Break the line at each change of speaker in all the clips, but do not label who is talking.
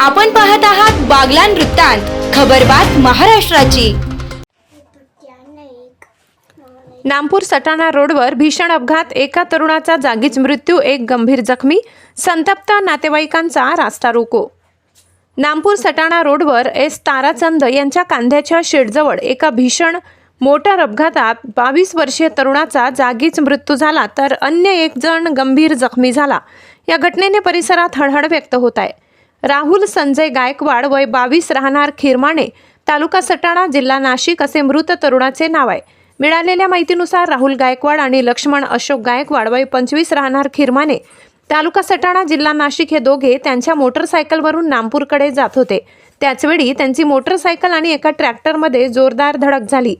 आपण पाहत आहात बागलान वृत्तांत खबरबात महाराष्ट्राची.
नामपूर सटाणा रोडवर भीषण अपघात एका तरुणाचा जागीच मृत्यू एक गंभीर जखमी संतप्त नातेवाईकांचा रास्ता रोको. नामपूर सटाणा रोडवर एस ताराचंद यांच्या कांद्याच्या शेडजवळ एका भीषण मोटार अपघातात बावीस वर्षीय तरुणाचा जागीच मृत्यू झाला तर अन्य एक जण गंभीर जखमी झाला. या घटनेने परिसरात हळहळ व्यक्त होत आहे. राहुल संजय गायकवाड वय बावीस राहणार खिरमाणे तालुका सटाणा जिल्हा नाशिक असे मृत तरुणाचे नाव आहे. मिळालेल्या माहितीनुसार राहुल गायकवाड आणि लक्ष्मण अशोक गायकवाड वय पंचवीस राहणार खिरमाने तालुका सटाणा जिल्हा नाशिक हे दोघे त्यांच्या मोटरसायकलवरून नामपूरकडे जात होते. त्याचवेळी त्यांची मोटरसायकल आणि एका ट्रॅक्टरमध्ये जोरदार धडक झाली.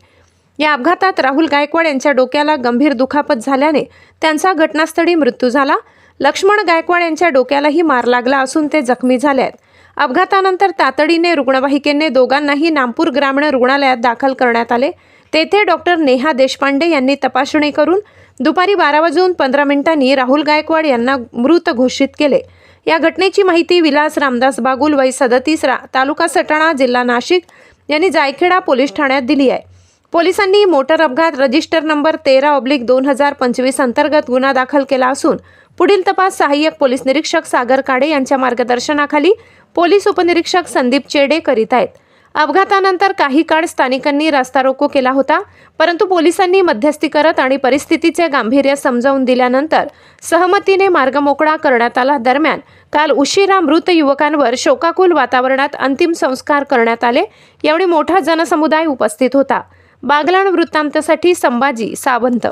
या अपघातात राहुल गायकवाड यांच्या डोक्याला गंभीर दुखापत झाल्याने त्यांचा घटनास्थळी मृत्यू झाला. लक्ष्मण गायकवाड यांच्या डोक्यालाही मार लागला असून ते जखमी झाले आहेत अपघातानंतर तातडीने रुग्णवाहिकेने दोघांनाही नामपूर ग्रामीण रुग्णालयात दाखल करण्यात आले. तेथे डॉक्टर नेहा देशपांडे यांनी तपासणी करून दुपारी बारा वाजून पंधरा मिनिटांनी राहुल गायकवाड यांना मृत घोषित केले. या घटनेची माहिती विलास रामदास बागुल वय सदतीसरा तालुका सटाणा जिल्हा नाशिक यांनी जायखेडा पोलीस ठाण्यात दिली आहे. पोलिसांनी मोटर अपघात रजिस्टर नंबर तेरा ऑब्लिक दोन हजार पंचवीस अंतर्गत गुन्हा दाखल केला असून पुढील तपास सहाय्यक पोलीस निरीक्षक सागर काडे यांच्या मार्गदर्शनाखाली पोलीस उपनिरीक्षक संदीप चेडे करीत आहेत. अपघातानंतर काही काळ स्थानिकांनी रास्ता रोको केला होता परंतु पोलिसांनी मध्यस्थी करत आणि परिस्थितीचे गांभीर्य समजावून दिल्यानंतर सहमतीने मार्ग मोकळा करण्यात आला. दरम्यान काल उशिरा मृत युवकांवर शोकाकुल वातावरणात अंतिम संस्कार करण्यात आले. यावेळी मोठा जनसमुदाय उपस्थित होता. बागलाण वृत्तांतासाठी संभाजी सावंत